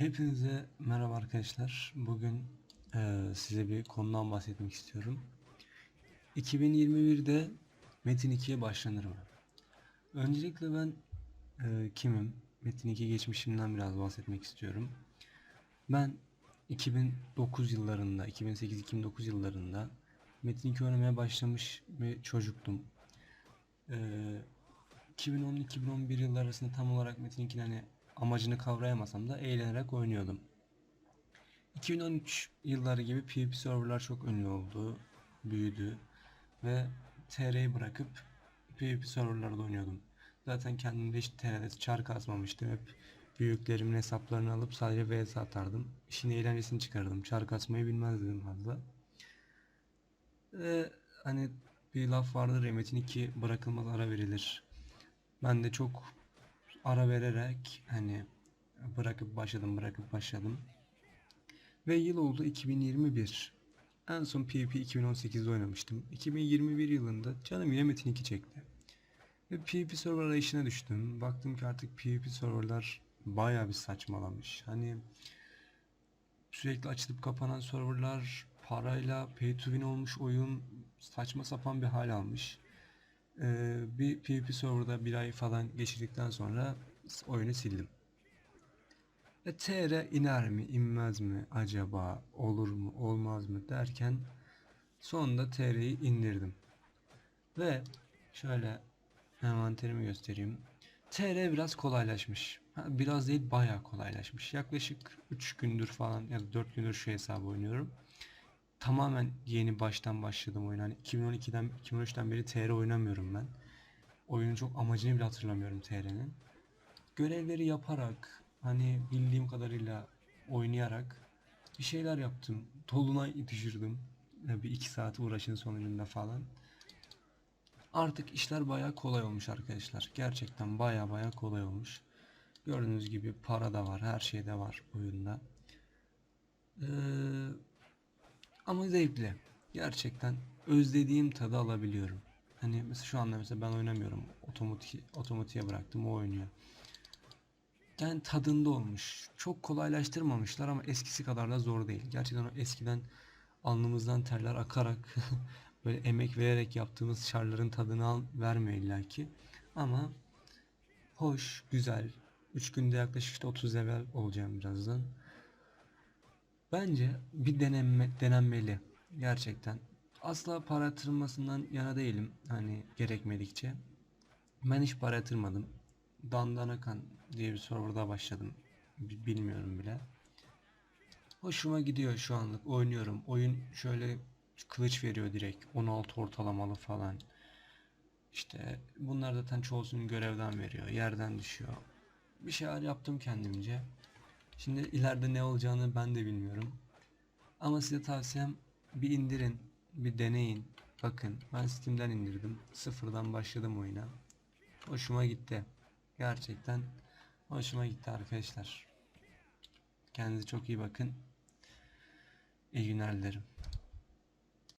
Hepinize merhaba arkadaşlar. Bugün eee, size bir konudan bahsetmek istiyorum. 2021'de Metin 2'ye başlanır mı? Öncelikle ben eee, kimim? Metin 2 geçmişimden biraz bahsetmek istiyorum. Ben 2009 yıllarında, 2008-2009 yıllarında Metin 2 oynamaya başlamış bir çocuktum. Eee 2010-2011 yılları arasında tam olarak Metin 2'nin hani amacını kavrayamasam da eğlenerek oynuyordum. 2013 yılları gibi PvP serverlar çok ünlü oldu, büyüdü ve TR'yi bırakıp PvP serverlarda oynuyordum. Zaten kendimde hiç TR'de çar kasmamıştım. Hep büyüklerimin hesaplarını alıp sadece vs atardım. İşin eğlencesini çıkardım. Çar kasmayı bilmezdim fazla. Ve hani bir laf vardır ya Metin 2 bırakılmaz ara verilir. Ben de çok ara vererek hani bırakıp başladım bırakıp başladım. Ve yıl oldu 2021. En son PvP 2018'de oynamıştım. 2021 yılında canım yine Metin 2 çekti. Ve PvP server arayışına düştüm. Baktım ki artık PvP serverlar bayağı bir saçmalamış. Hani sürekli açılıp kapanan serverlar parayla pay to win olmuş oyun saçma sapan bir hal almış. Ee, bir PvP serverda bir ay falan geçirdikten sonra oyunu sildim. E, TR iner mi inmez mi acaba olur mu olmaz mı derken sonunda TR'yi indirdim. Ve şöyle envanterimi göstereyim. TR biraz kolaylaşmış. Ha, biraz değil bayağı kolaylaşmış. Yaklaşık 3 gündür falan ya da 4 gündür şu hesabı oynuyorum. Tamamen yeni baştan başladım oyuna. Hani 2012'den 2013'ten beri TR oynamıyorum ben. Oyunun çok amacını bile hatırlamıyorum TR'nin. Görevleri yaparak hani bildiğim kadarıyla oynayarak bir şeyler yaptım. Dolunay düşürdüm. Bir iki saat uğraşın sonucunda falan. Artık işler bayağı kolay olmuş arkadaşlar. Gerçekten bayağı bayağı kolay olmuş. Gördüğünüz gibi para da var, her şey de var oyunda. Ee, ama zevkli. Gerçekten özlediğim tadı alabiliyorum. Hani mesela şu anda mesela ben oynamıyorum. Otomatik otomatiğe bıraktım o oynuyor. Yani tadında olmuş. Çok kolaylaştırmamışlar ama eskisi kadar da zor değil. Gerçekten o eskiden alnımızdan terler akarak böyle emek vererek yaptığımız şarların tadını al, vermiyor illaki. Ama hoş, güzel. 3 günde yaklaşık işte 30 level olacağım birazdan. Bence bir denenme, denenmeli. Gerçekten. Asla para yatırılmasından yana değilim. Hani gerekmedikçe. Ben hiç para yatırmadım. Dandanakan diye bir serverda başladım. Bi- Bilmiyorum bile. Hoşuma gidiyor şu anlık. Oynuyorum. Oyun şöyle kılıç veriyor direkt. 16 ortalamalı falan. İşte bunlar zaten çoğusunu görevden veriyor. Yerden düşüyor. Bir şeyler yaptım kendimce. Şimdi ileride ne olacağını ben de bilmiyorum. Ama size tavsiyem bir indirin, bir deneyin. Bakın ben Steam'den indirdim. Sıfırdan başladım oyuna. Hoşuma gitti. Gerçekten hoşuma gitti arkadaşlar. Kendinize çok iyi bakın. İyi günler dilerim.